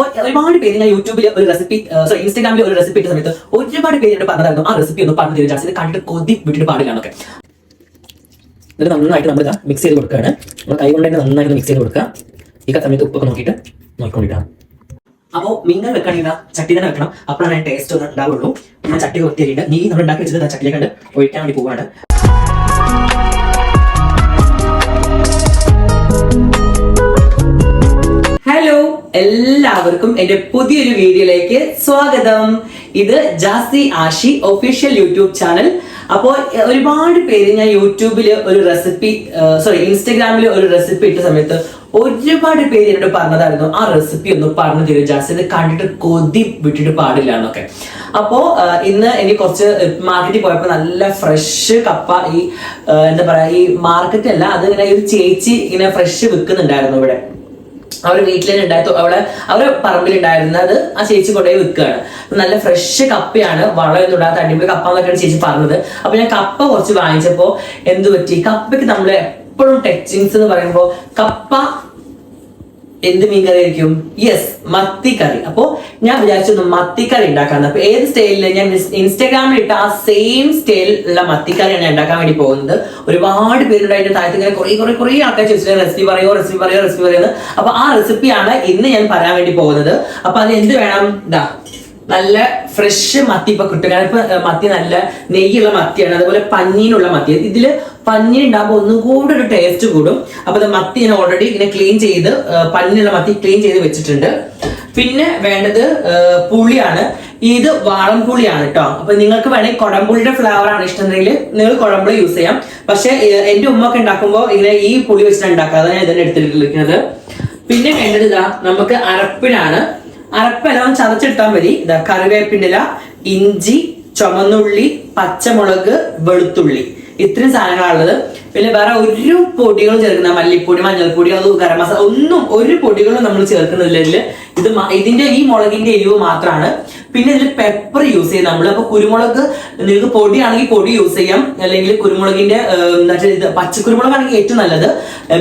ഒരുപാട് പേര് ഞാൻ യൂട്യൂബിൽ ഒരു റെസിപ്പി സോറി ഇൻസ്റ്റാഗ്രാമിൽ ഒരു റെസിപ്പി ഇട്ട സമയത്ത് ഒരുപാട് പേര് പറഞ്ഞതായിരുന്നു. ആ റെസിപ്പി ഒന്ന് പറഞ്ഞു തരും ചാൻസ് കണ്ടിട്ട് കൊതി വിട്ടിട്ട് പാടില്ല എന്നൊക്കെ. എന്നിട്ട് നന്നായിട്ട് നമ്മൾ മിക്സ് ചെയ്ത് കൊടുക്കുകയാണ്. നമ്മൾ കൈ കൊണ്ട് തന്നെ നന്നായിട്ട് മിക്സ് ചെയ്ത് കൊടുക്കുക. ഈ സമയത്ത് ഉപ്പൊക്കെ നോക്കിയിട്ട് നോക്കിക്കൊണ്ടിട്ടാണ് അപ്പോൾ മീൻ വെക്കണമെങ്കിൽ ചട്ടി തന്നെ വെക്കണം. അപ്പോഴാണ് ടേസ്റ്റ് ഒന്ന് ഉണ്ടാവുള്ളൂ. ഞാൻ ചട്ടി കൊത്തിയിട്ടുണ്ട് നീ നമ്മൾ ഉണ്ടാക്കി വെച്ചത് ദാ ചട്ടിയിലേക്ക് കണ്ട് ഒഴിക്കാൻ വേണ്ടി പോവാണ്. എല്ലാവർക്കും എന്റെ പുതിയൊരു വീഡിയോയിലേക്ക് സ്വാഗതം. ഇത് Jasi Ashi official YouTube channel. അപ്പോൾ ഒരുപാട് പേര് ഞാൻ യൂട്യൂബിൽ ഒരു റെസിപ്പി സോറി ഇൻസ്റ്റഗ്രാമിൽ ഒരു റെസിപ്പി ഇട്ട സമയത്ത് ഒരുപാട് പേര് എന്നോട് പറഞ്ഞതായിരുന്നു ആ റെസിപ്പി ഒന്ന് പറഞ്ഞു തരൂ ജാസി ഇത് കണ്ടിട്ട് കൊതി വിട്ടിട്ട് പാടില്ല എന്നൊക്കെ. അപ്പോ ഇന്ന് എനിക്ക് കുറച്ച് മാർക്കറ്റിൽ പോയപ്പോൾ നല്ല ഫ്രഷ് കപ്പ ഈ എന്താ പറയാ ഈ മാർക്കറ്റ് അല്ല അത് ഇങ്ങനെ ഒരു ചേച്ചി ഇങ്ങനെ ഫ്രഷ് വിൽക്കുന്നുണ്ടായിരുന്നു ഇവിടെ. അവരുടെ വീട്ടിൽ തന്നെ ഉണ്ടായി അവിടെ അവരുടെ പറമ്പിൽ ഉണ്ടായിരുന്നത് ആ ചേച്ചി കൊണ്ടുപോയി വിൽക്കുകയാണ് നല്ല ഫ്രഷ് കപ്പയാണ് വളമൊന്നും ഇടാത്ത അടിപൊളി കപ്പ എന്നൊക്കെയാണ് ചേച്ചി പറഞ്ഞത്. അപ്പൊ ഞാൻ കപ്പ കുറച്ച് വാങ്ങിച്ചപ്പോ എന്ത് പറ്റി? കപ്പയ്ക്ക് നമ്മൾ എപ്പോഴും ടച്ചിങ്സ് എന്ന് പറയുമ്പോൾ കപ്പ എന്ത് മീൻകറി ആയിരിക്കും? യെസ് മത്തിക്കറി. അപ്പോ ഞാൻ വിചാരിച്ചു ഒന്ന് മത്തിക്കറി ഉണ്ടാക്കാന്ന്. അപ്പൊ ഏത് സ്റ്റൈലിൽ ഞാൻ ഇൻസ്റ്റാഗ്രാമിൽ ഇട്ട ആ സെയിം സ്റ്റൈലിലുള്ള മത്തിക്കറിയാണ് ഞാൻ ഉണ്ടാക്കാൻ വേണ്ടി പോകുന്നത്. ഒരുപാട് പേരുടെ അതിന്റെ താഴത്ത് ഇങ്ങനെ കുറെ കുറെ കുറെ ആൾക്കാർ ചോദിച്ചിട്ട് റെസിപ്പി പറയോ റെസിപ്പി പറയോ റെസിപ്പി പറയുന്നത് അപ്പൊ ആ റെസിപ്പിയാണ് ഇന്ന് ഞാൻ പറയാൻ വേണ്ടി പോകുന്നത്. അപ്പൊ അത് എന്ത് വേണം? ഇതാ നല്ല ഫ്രഷ് മത്തി ഇപ്പൊ കിട്ടും. ഇപ്പൊ മത്തി നല്ല നെയ്യുള്ള മത്തിയാണ്. അതുപോലെ പഞ്ഞീനുള്ള മത്തി. ഇതിൽ പഞ്ഞി ഉണ്ടാകുമ്പോൾ ഒന്നും കൂടെ ഒരു ടേസ്റ്റ് കൂടും. അപ്പൊ മത്തി ഞാൻ ഓൾറെഡി ഇങ്ങനെ ക്ലീൻ ചെയ്ത് പഞ്ഞിനുള്ള മത്തി ക്ലീൻ ചെയ്ത് വെച്ചിട്ടുണ്ട്. പിന്നെ വേണ്ടത് പുളിയാണ്. ഇത് വാളം പുളിയാണ് കേട്ടോ അപ്പൊ നിങ്ങൾക്ക് വേണമെങ്കിൽ കുടംപുളിയുടെ ഫ്ലേവർ ആണ് ഇഷ്ടമെങ്കിൽ നിങ്ങൾ കുടംപുളി യൂസ് ചെയ്യാം. പക്ഷെ എന്റെ ഉമ്മ ഒക്കെ ഉണ്ടാക്കുമ്പോൾ ഇങ്ങനെ ഈ പുളി വെച്ചിട്ട് ഉണ്ടാക്കുക അതാണ് ഞാൻ ഇതിനെ എടുത്തിരിക്കുന്നത്. പിന്നെ വേണ്ടത് ഇതാ നമുക്ക് അരപ്പിനാണ്. അരപ്പെല്ലാം ചതച്ചെടുത്താൽ മതി. ഇതാ കറിവേപ്പിന്റെ ഇഞ്ചി ചുമന്നുള്ളി പച്ചമുളക് വെളുത്തുള്ളി. ഇത്രയും സാധനങ്ങളുള്ളത് പിന്നെ വേറെ ഒരു പൊടികളും ചേർക്കുന്ന മല്ലിപ്പൊടി മഞ്ഞൾപ്പൊടി അത് ഗരം മസാല ഒന്നും ഒരു പൊടികളും നമ്മൾ ചേർക്കുന്നില്ല ഇത് ഇതിന്റെ ഈ മുളകിന്റെ എരിവ് മാത്രമാണ് പിന്നെ ഇതിൽ പെപ്പർ യൂസ് ചെയ്യും. നമ്മൾ അപ്പൊ കുരുമുളക് നിങ്ങൾക്ക് പൊടിയാണെങ്കിൽ പൊടി യൂസ് ചെയ്യാം. അല്ലെങ്കിൽ കുരുമുളകിന്റെ ഇത് പച്ചക്കുരുമുളകാണെങ്കിൽ ഏറ്റവും നല്ലത്.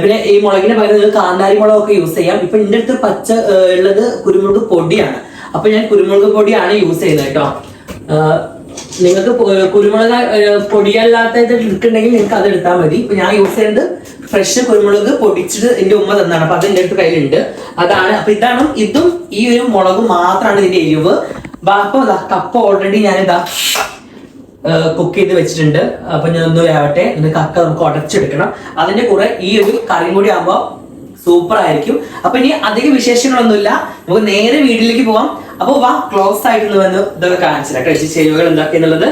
പിന്നെ ഈ മുളകിന്റെ പകരം നിങ്ങൾ കാന്താരി മുളകൊക്കെ യൂസ് ചെയ്യാം. ഇപ്പൊ എന്റെ അടുത്ത് പച്ച ഉള്ളത് കുരുമുളക് പൊടിയാണ്. അപ്പൊ ഞാൻ കുരുമുളക് പൊടിയാണ് യൂസ് ചെയ്യുന്നത് കേട്ടോ. നിങ്ങൾക്ക് കുരുമുളക് പൊടിയല്ലാത്ത എടുക്കുന്നുണ്ടെങ്കിൽ നിങ്ങൾക്ക് അത് എടുത്താൽ മതി. ഇപ്പൊ ഞാൻ യൂസ് ചെയ്യുന്നത് ഫ്രഷ് കുരുമുളക് പൊടിച്ചിട്ട് എന്റെ ഉമ്മ തന്നാണ്. അപ്പൊ അത് എന്റെ അടുത്ത് കയ്യിലുണ്ട്. അതാണ് അപ്പൊ ഇതാണ് ഇതും ഈ ഒരു മുളകും മാത്രമാണ് ഇതിന്റെ എരിവ്. ബാപ്പ കപ്പ ഓൾറെഡി ഇതാ കുക്ക് ചെയ്ത് വെച്ചിട്ടുണ്ട്. അപ്പൊ ഞാൻ ഒന്ന് വേവട്ടെ ഒന്ന് കക്ക നമുക്ക് ഉടച്ചെടുക്കണം അതിന്റെ കൂടെ ഈ ഒരു കറിയും കൂടി ആകുമ്പോൾ സൂപ്പർ ആയിരിക്കും. അപ്പൊ ഇനി അധിക വിശേഷങ്ങളൊന്നുമില്ല. നമുക്ക് നേരെ വീട്ടിലേക്ക് പോവാം. അപ്പൊ വാ ക്ലോസ് ആയിട്ട് വന്ന് ഇതൊക്കെ കാണിച്ചില്ല കഴിച്ച് ചേരുവകൾ എന്തൊക്കെയാന്നുള്ളത്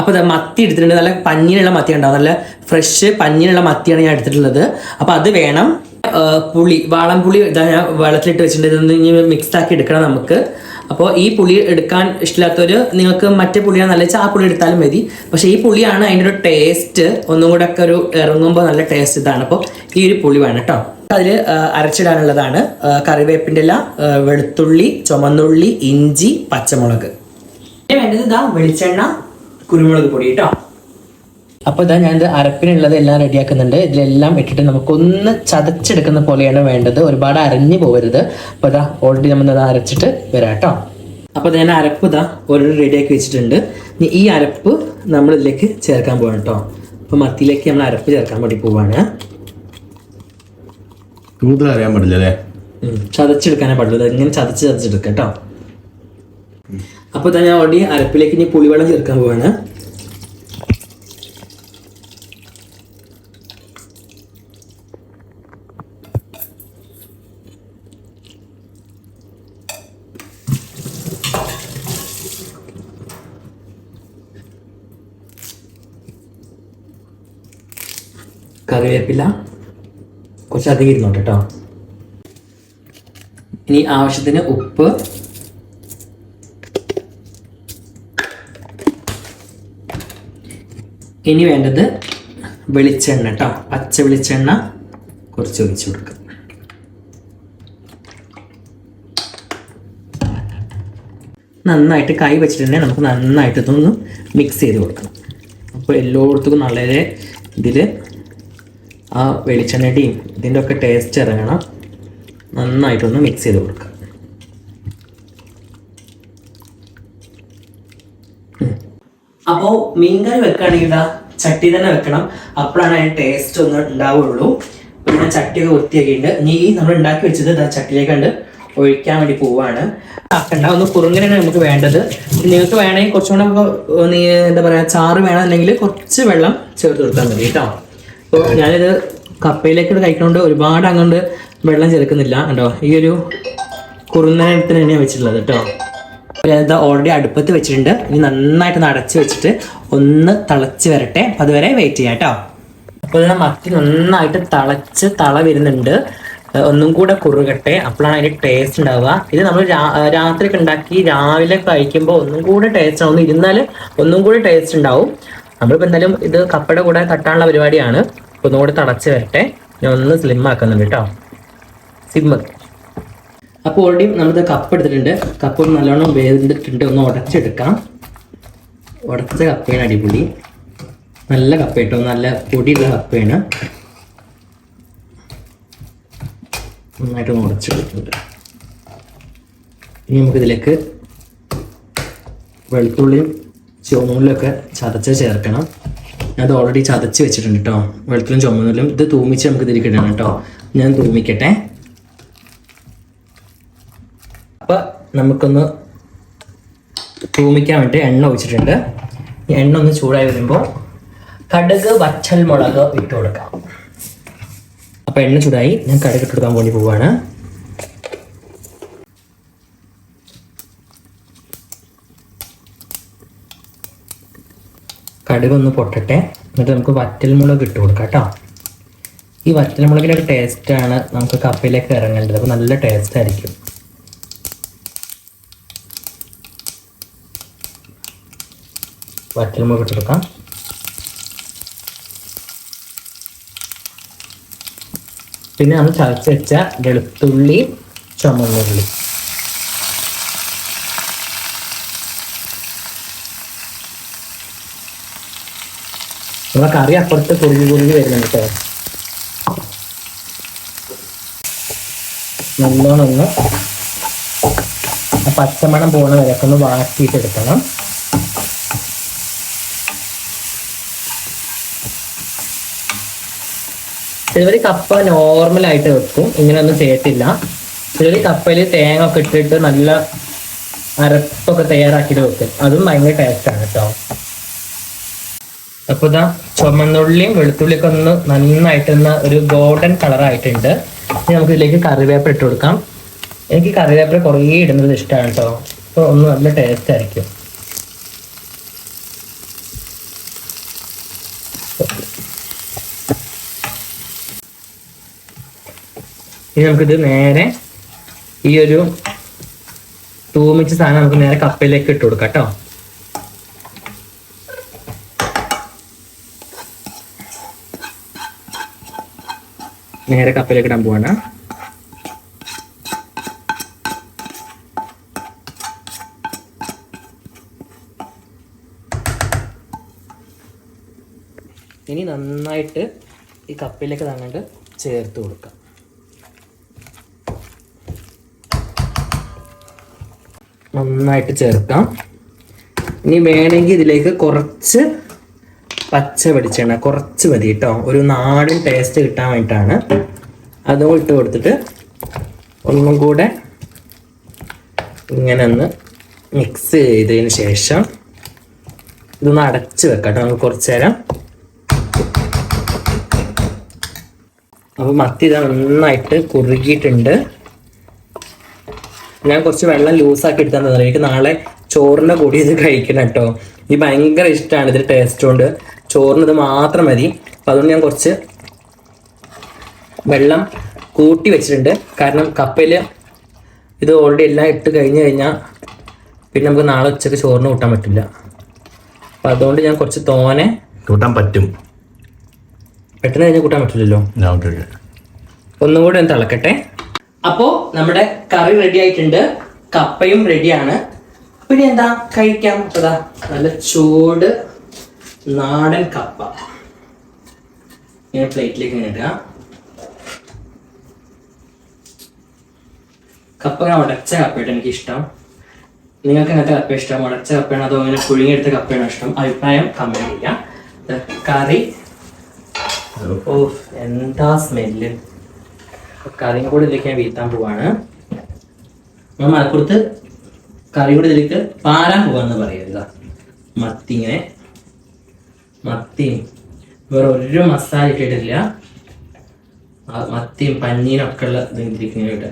അപ്പൊ ദാ മത്തി എടുത്തിട്ടുണ്ട്. നല്ല പഞ്ഞിനുള്ള മത്തി ഉണ്ടാവും നല്ല ഫ്രഷ് പഞ്ഞിനുള്ള മത്തിയാണ് ഞാൻ എടുത്തിട്ടുള്ളത്. അപ്പൊ അത് വേണം. പുളി വാളം പുളി ഇതാ ഞാൻ വെള്ളത്തിലിട്ട് വെച്ചിട്ടുണ്ട്. ഇതൊന്ന് ഇനി മിക്സ് ആക്കി എടുക്കണം നമുക്ക്. അപ്പോൾ ഈ പുളി എടുക്കാൻ ഇഷ്ടമില്ലാത്തൊരു നിങ്ങൾക്ക് മറ്റേ പുളിയാണ് നല്ല വെച്ചാൽ ആ പുളി എടുത്താലും മതി. പക്ഷേ ഈ പുളിയാണ് അതിന്റെ ഒരു ടേസ്റ്റ് ഒന്നും കൂടെ ഒക്കെ ഒരു ഇറങ്ങുമ്പോൾ നല്ല ടേസ്റ്റ് ഇതാണ്. അപ്പോൾ ഈ ഒരു പുളി വേണം കേട്ടോ. അതിൽ അരച്ചിടാനുള്ളതാണ് കറിവേപ്പിന്റെ ഇല വെളുത്തുള്ളി ചുമന്നുള്ളി ഇഞ്ചി പച്ചമുളക്. പിന്നെ വേണ്ടത് ഇതാ വെളിച്ചെണ്ണ കുരുമുളക് പൊടി കേട്ടോ. അപ്പൊ ഇതാ ഞാൻ ഇത് അരപ്പിനുള്ളത് എല്ലാം റെഡിയാക്കുന്നുണ്ട്. ഇതിലെല്ലാം ഇട്ടിട്ട് നമുക്കൊന്ന് ചതച്ചെടുക്കുന്ന പോലെയാണ് വേണ്ടത്. ഒരുപാട് അരഞ്ഞു പോകരുത് അപ്പൊ ഇതാ ഓൾറെഡി നമ്മൾ അരച്ചിട്ട് വരാം കേട്ടോ അപ്പൊ ഞാൻ അരപ്പ് ഇതാ ഓൾറെഡി റെഡിയാക്കി വെച്ചിട്ടുണ്ട്. ഇനി ഈ അരപ്പ് നമ്മൾ ഇതിലേക്ക് ചേർക്കാൻ പോകണം കേട്ടോ അപ്പൊ മത്തിയിലേക്ക് നമ്മൾ അരപ്പ് ചേർക്കാൻ വേണ്ടി പോവാണ്. കൂടുതൽ അറിയാൻ പാടില്ല അല്ലേ. ചതച്ചെടുക്കാനേ പാടുള്ളൂ. ഇങ്ങനെ ചതച്ച് ചതച്ചെടുക്കാം കേട്ടോ അപ്പൊ ഇതാ ഞാൻ ഓൾറെഡി അരപ്പിലേക്ക് ഇനി പുളിവെള്ളം ചേർക്കാൻ പോവാണ്. കറിവേപ്പില. കുറച്ചധികം ഇരുന്നോട്ടെ കേട്ടോ ഇനി ആവശ്യത്തിന് ഉപ്പ്. ഇനി വേണ്ടത് വെളിച്ചെണ്ണ കേട്ടോ പച്ച വെളിച്ചെണ്ണ കുറച്ച് ഒഴിച്ചു കൊടുക്കുക നന്നായിട്ട് കൈ വെച്ചിട്ടുണ്ടെങ്കിൽ നമുക്ക് നന്നായിട്ട് ഇതൊന്ന് മിക്സ് ചെയ്ത് കൊടുക്കണം അപ്പോൾ എല്ലായിടത്തും വളരെ ഇതിൽ ആ വെളിച്ചെണ്ണയുടെയും ഇതിന്റെ ഒക്കെ ടേസ്റ്റ് ഇറങ്ങണം. നന്നായിട്ടൊന്ന് മിക്സ് ചെയ്ത് കൊടുക്കുക. അപ്പോൾ മീൻകറി വെക്കുകയാണെങ്കിൽ ഇതാ ചട്ടി തന്നെ വെക്കണം. അപ്പോഴാണ് അതിന് ടേസ്റ്റ് ഒന്ന് ഉണ്ടാവുള്ളൂ. പിന്നെ ചട്ടിയൊക്കെ വൃത്തിയാക്കിയിട്ടുണ്ട്. ഇനി ഈ നമ്മൾ ഉണ്ടാക്കി വെച്ചത് ഇതാ ചട്ടിയിലേക്കുണ്ട് ഒഴിക്കാൻ വേണ്ടി പോവാണ്. ആക്കണ്ട ഒന്ന് കുറുങ്ങനെയാണ് നമുക്ക് വേണ്ടത്. നിങ്ങൾക്ക് വേണമെങ്കിൽ കുറച്ചുകൂടെ എന്താ പറയുക ചാറ് വേണമെന്നുണ്ടെങ്കിൽ കുറച്ച് വെള്ളം ചേർത്ത് കൊടുത്താൽ മതി കേട്ടോ. അപ്പോൾ ഞാനിത് കപ്പയിലേക്ക് കഴിക്കണോണ്ട് ഒരുപാട് അങ്ങോട്ട് വെള്ളം ചേർക്കുന്നില്ല കേട്ടോ ഈ ഒരു കുറുന്നനത്തിന് തന്നെയാണ് വെച്ചിട്ടുള്ളത് കേട്ടോ. ഞാനിത് ഓൾറെഡി അടുപ്പത്ത് വെച്ചിട്ടുണ്ട്. ഇനി നന്നായിട്ട് ഒന്ന് അടച്ച് വെച്ചിട്ട് ഒന്ന് തിളച്ച് വരട്ടെ. അതുവരെ വെയിറ്റ് ചെയ്യാം കേട്ടോ. അപ്പോൾ മത്തി നന്നായിട്ട് തിളച്ച് തള വരുന്നുണ്ട്. ഒന്നും കൂടെ കുറുകട്ടെ. അപ്പോഴാണ് അതിന്റെ ടേസ്റ്റ് ഉണ്ടാവുക. ഇത് നമ്മൾ രാത്രി ഉണ്ടാക്കി രാവിലെ കഴിക്കുമ്പോൾ ഒന്നും കൂടെ ടേസ്റ്റ് ആവും ഇരുന്നാൽ ഒന്നും കൂടെ ടേസ്റ്റ് ഉണ്ടാവും. നമ്മളിപ്പോൾ എന്തായാലും ഇത് കപ്പയുടെ കൂടെ തട്ടാനുള്ള പരിപാടിയാണ്. അപ്പോൾ ഒന്നും കൂടെ തിളച്ച് വരട്ടെ. ഞാൻ ഒന്ന് സ്ലിം ആക്കുന്നുണ്ട് കേട്ടോ. സിമ്മ് അപ്പോൾ ഓൾറെഡി നമ്മളിത് കപ്പ് എടുത്തിട്ടുണ്ട്. കപ്പ് നല്ലോണം വേദിട്ടുണ്ട് ഒന്ന് ഉടച്ചെടുക്കാം. ഉടച്ച കപ്പയാണ് അടിപൊളി. നല്ല കപ്പ കേട്ടോ നല്ല പൊടിയുള്ള കപ്പയാണ് നന്നായിട്ട് ഉടച്ചെടുത്തിട്ടുണ്ട്. ഇനി നമുക്കിതിലേക്ക് വെളുത്തുള്ളിയും ചുവന്നുള്ളിയൊക്കെ ചതച്ച് ചേർക്കണം. അത് ഓൾറെഡി ചതച്ച് വെച്ചിട്ടുണ്ട് കേട്ടോ വെളുത്തുള്ളിയും ചുവന്നുള്ളിയും ഇത് തൂമിച്ച് നമുക്ക് ഇതിലേക്ക് ഇടണം കേട്ടോ ഞാൻ തൂമിക്കട്ടെ. അപ്പൊ നമുക്കൊന്ന് തൂമിക്കാൻ വേണ്ടി എണ്ണ ഒഴിച്ചിട്ടുണ്ട്. എണ്ണ ഒന്ന് ചൂടായി വരുമ്പോൾ കടുക് വച്ചൽ മുളക് ഇട്ട് കൊടുക്കാം. അപ്പൊ എണ്ണ ചൂടായി ഞാൻ കടുക് ഇട്ട് കൊടുക്കാൻ വേണ്ടി പോവാണ്. കടുക് ഒന്ന് പൊട്ടട്ടെ. എന്നിട്ട് നമുക്ക് വറ്റൽമുളക് ഇട്ട് കൊടുക്കാം കേട്ടോ ഈ വറ്റൽമുളകിന്റെ ഒരു ടേസ്റ്റാണ് നമുക്ക് കപ്പയിലേക്ക് ഇറങ്ങേണ്ടത്. അപ്പോൾ നല്ല ടേസ്റ്റ് ആയിരിക്കും. വറ്റൽമുളക് ഇട്ട് കൊടുക്കാം. പിന്നെ നമ്മൾ ചതച്ച് വെച്ച വെളുത്തുള്ളി ചുമന്നുള്ളി. നമ്മളെ കറി അപ്പുറത്ത് കുറുകി കുറുകി വരുന്നുണ്ട് കേട്ടോ. നല്ലോണം ഒന്ന് ആ പച്ചമണം പോണ വരെയൊക്കെ ഒന്ന് വാട്ടിയിട്ട് എടുക്കണം ചിലവർ കപ്പ നോർമൽ ആയിട്ട് വെക്കും ഇങ്ങനെയൊന്നും ചെയ്യത്തില്ല. ചിലവർ കപ്പയിൽ തേങ്ങ ഒക്കെ ഇട്ടിട്ട് നല്ല അരപ്പൊക്കെ തയ്യാറാക്കിയിട്ട് വെക്കും. അതും ഭയങ്കര ടേസ്റ്റാണ് കേട്ടോ. അപ്പൊ ഇതാ ചുമന്നുള്ളിയും വെളുത്തുള്ളിയൊക്കെ ഒന്ന് നന്നായിട്ടൊന്ന് ഒരു ഗോൾഡൻ കളർ ആയിട്ടുണ്ട്. ഇനി നമുക്ക് ഇതിലേക്ക് കറിവേപ്പില ഇട്ട് കൊടുക്കാം. എനിക്ക് കറിവേപ്പില കുറേ ഇടുന്നത് ഇഷ്ടമാണ് കേട്ടോ. അപ്പോൾ ഒന്ന് നല്ല ടേസ്റ്റ് ആയിരിക്കും. ഇനി നമുക്കിത് നേരെ ഈ ഒരു തൂമിച്ച സാധനം നമുക്ക് നേരെ കപ്പയിലേക്ക് ഇട്ട് കൊടുക്കാം കേട്ടോ. നേരെ കപ്പയിലേക്ക് ഇടാൻ പോവാണ്. ഇനി നന്നായിട്ട് ഈ കപ്പയിലേക്ക് തങ്ങണ്ട് ചേർത്ത് കൊടുക്കാം. നന്നായിട്ട് ചേർക്കാം. ഇനി വേണമെങ്കിൽ ഇതിലേക്ക് കുറച്ച് പച്ച വെളിച്ചെണ്ണ കുറച്ച് മതി കേട്ടോ ഒരു നാടൻ ടേസ്റ്റ് കിട്ടാൻ വേണ്ടിയിട്ടാണ്. അതും ഇട്ട് കൊടുത്തിട്ട് ഒന്നും കൂടെ ഇങ്ങനെ ഒന്ന് മിക്സ് ചെയ്തതിന് ശേഷം ഇതൊന്ന് അടച്ച് വെക്കാം കേട്ടോ നമുക്ക് കുറച്ച് നേരം. അപ്പോൾ മത്തി ഇത് നന്നായിട്ട് കുറുകിയിട്ടുണ്ട്. ഞാൻ കുറച്ച് വെള്ളം ലൂസാക്കി എടുത്താൽ തന്നെ എനിക്ക് നാളെ ചോറിന്റെ കൂടി ഇത് കഴിക്കണം കേട്ടോ ഈ ഭയങ്കര ഇഷ്ടമാണ് ഇതിന്റെ ടേസ്റ്റ് കൊണ്ട്. ചോറിന് ഇത് മാത്രം മതി. അപ്പം അതുകൊണ്ട് ഞാൻ കുറച്ച് വെള്ളം കൂട്ടി വെച്ചിട്ടുണ്ട്. കാരണം കപ്പയിൽ ഇത് ഓൾറെഡി എല്ലാം ഇട്ട് കഴിഞ്ഞ് കഴിഞ്ഞാൽ പിന്നെ നമുക്ക് നാളെ ഉച്ചയ്ക്ക് ചോറിന് കൂട്ടാൻ പറ്റില്ല. അപ്പം അതുകൊണ്ട് ഞാൻ കുറച്ച് തോനെ കൂട്ടാൻ പറ്റും. പെട്ടെന്ന് കഴിഞ്ഞാൽ കൂട്ടാൻ പറ്റില്ലല്ലോ. ഒന്നും കൂടെ ഒന്ന് തിളക്കട്ടെ. അപ്പോ നമ്മുടെ കറി റെഡി ആയിട്ടുണ്ട്. കപ്പയും റെഡിയാണ് പിന്നെ എന്താ കഴിക്കാം? അതാ നല്ല ചൂട് നാടൻ കപ്പ. ഇങ്ങനെ പ്ലേറ്റിലേക്ക് ഇങ്ങനെ ഇടുക. കപ്പ ഇങ്ങനെ ഉടച്ച കപ്പയിട്ട് എനിക്ക് ഇഷ്ടം. നിങ്ങൾക്ക് അങ്ങനത്തെ കപ്പ ഇഷ്ടം? ഉടച്ച കപ്പയാണ്? അതോ അങ്ങനെ പുഴുങ്ങിയെടുത്ത കപ്പയാണോ ഇഷ്ടം? അഭിപ്രായം കമന്റ് ചെയ്യാം ഇത് കറി. എന്താ സ്മെല്ല് കറിയും കൂടെ ഇതിലേക്ക് ഞാൻ വീത്താൻ പോവാണ്. നമ്മൾ മലപ്പുറത്ത് കറി കൂടെ ഇതിലേക്ക് പാരാൻ പോവാന്ന് പറയുക മത്തി ഇങ്ങനെ മത്തിയും. വേറെ ഒരു മസാല ഇട്ടിട്ടില്ല. മത്തിയും പഞ്ഞീനും ഒക്കെ ഉള്ള ഇത് ഇട്ട്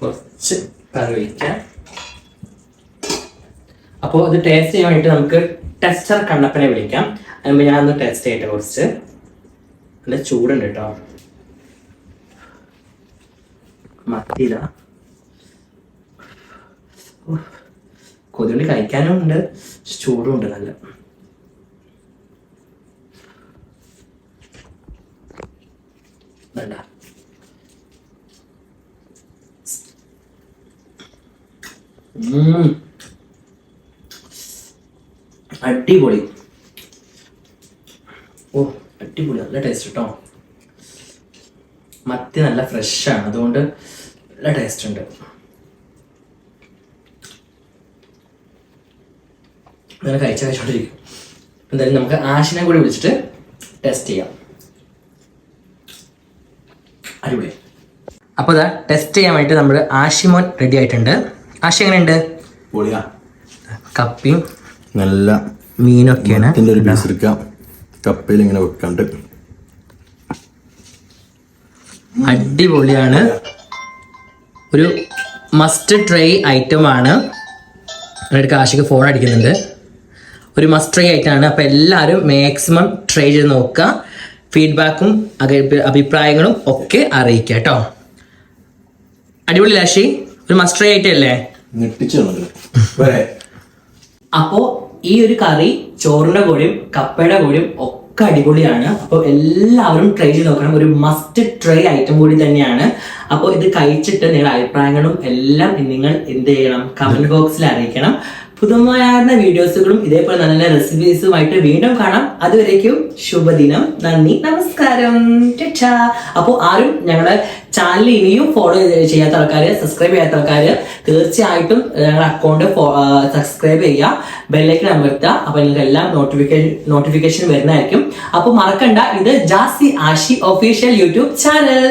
കുറച്ച് കറി ഒഴിക്കാം. അപ്പോൾ ഇത് ടേസ്റ്റ് ചെയ്യാൻ വേണ്ടിയിട്ട് നമുക്ക് ടെസ്റ്റർ കണ്ണപ്പനെ വിളിക്കാം. അതിന് ഞാൻ ഒന്ന് ടെസ്റ്റ് ചെയ്യട്ടെ കുറച്ച്. നല്ല ചൂടുണ്ട് കേട്ടോ. മത്തിയില കൊതുകൊണ്ട് കഴിക്കാനും ഉണ്ട് ചൂടും ഉണ്ട് നല്ല വേണ്ട ഉം. അടിപൊളി. ഓ അടിപൊളി. നല്ല ടേസ്റ്റ് കേട്ടോ മത്തി നല്ല ഫ്രഷ് ആണ്. അതുകൊണ്ട് നല്ല ടേസ്റ്റ് ഉണ്ട്. അങ്ങനെ കഴിച്ച കഴിച്ചോണ്ടിരിക്കും. എന്തായാലും നമുക്ക് ആശിനെ കൂടി വിളിച്ചിട്ട് ടെസ്റ്റ് ചെയ്യാം. അടിപൊളി. അപ്പോൾ ഇതാ ടെസ്റ്റ് ചെയ്യാൻ വേണ്ടി നമ്മൾ ആഷിമോൻ റെഡി ആയിട്ടുണ്ട്. ആശി എങ്ങനെയുണ്ട്? പൊളിയാ. കപ്പിയും നല്ല മീനൊക്കെയാണ്. ഒരു പീസ് എടുക്കാം. കപ്പയിൽ ഇങ്ങനെ വെക്കാണ്ട്. അടിപൊളിയാണ്. ഒരു മസ്റ്റ് ട്രൈ ഐറ്റം ആണ്. എന്നിട്ട് കാശിക്ക് ഫോൺ അടിക്കുന്നുണ്ട്. ഒരു മസ്റ്റ് ട്രൈ ഐറ്റം ആണ്. അപ്പോൾ എല്ലാവരും മാക്സിമം ട്രൈ ചെയ്ത് നോക്കുക. ഫീഡ്ബാക്കും അഭിപ്രായങ്ങളും ഒക്കെ അറിയിക്കുക കേട്ടോ. അടിപൊളി ലാഷി. ഒരു മസ്റ്റ് ട്രൈ ഐറ്റം അല്ലേ? അപ്പോ ഈ ഒരു കറി ചോറിന്റെ കൂടെയും കപ്പയുടെ കൂടെയും ഒക്കെ അടിപൊളിയാണ്. അപ്പോൾ എല്ലാവരും ട്രൈ ചെയ്ത് നോക്കണം. ഒരു മസ്റ്റ് ട്രൈ ഐറ്റം കൂടി തന്നെയാണ്. അപ്പോൾ ഇത് കഴിച്ചിട്ട് നിങ്ങളുടെ അഭിപ്രായങ്ങളും എല്ലാം നിങ്ങൾ എന്ത് ചെയ്യണം? കമന്റ് ബോക്സിൽ അറിയിക്കണം. പുതുമയാർന്ന വീഡിയോസുകളും ഇതേപോലെ നല്ല നല്ല റെസിപ്പീസുമായിട്ട് വീണ്ടും കാണാം. അതുവരേക്കും ശുഭദിനം. നന്ദി. നമസ്കാരം. അപ്പോൾ ആരും ഞങ്ങളുടെ ചാനൽ ഇനിയും ഫോളോ ചെയ്യാത്ത ആൾക്കാർ സബ്സ്ക്രൈബ് ചെയ്യാത്ത ആൾക്കാർ തീർച്ചയായിട്ടും ഞങ്ങളുടെ അക്കൗണ്ട് സബ്സ്ക്രൈബ് ചെയ്യുക ബെല്ലൈക്കൺ അമർത്തുക അപ്പോൾ നിങ്ങൾക്ക് എല്ലാം നോട്ടിഫിക്കേഷൻ നോട്ടിഫിക്കേഷൻ വരുന്നതായിരിക്കും. അപ്പോൾ മറക്കണ്ട ഇത് Jasi Ashi official YouTube channel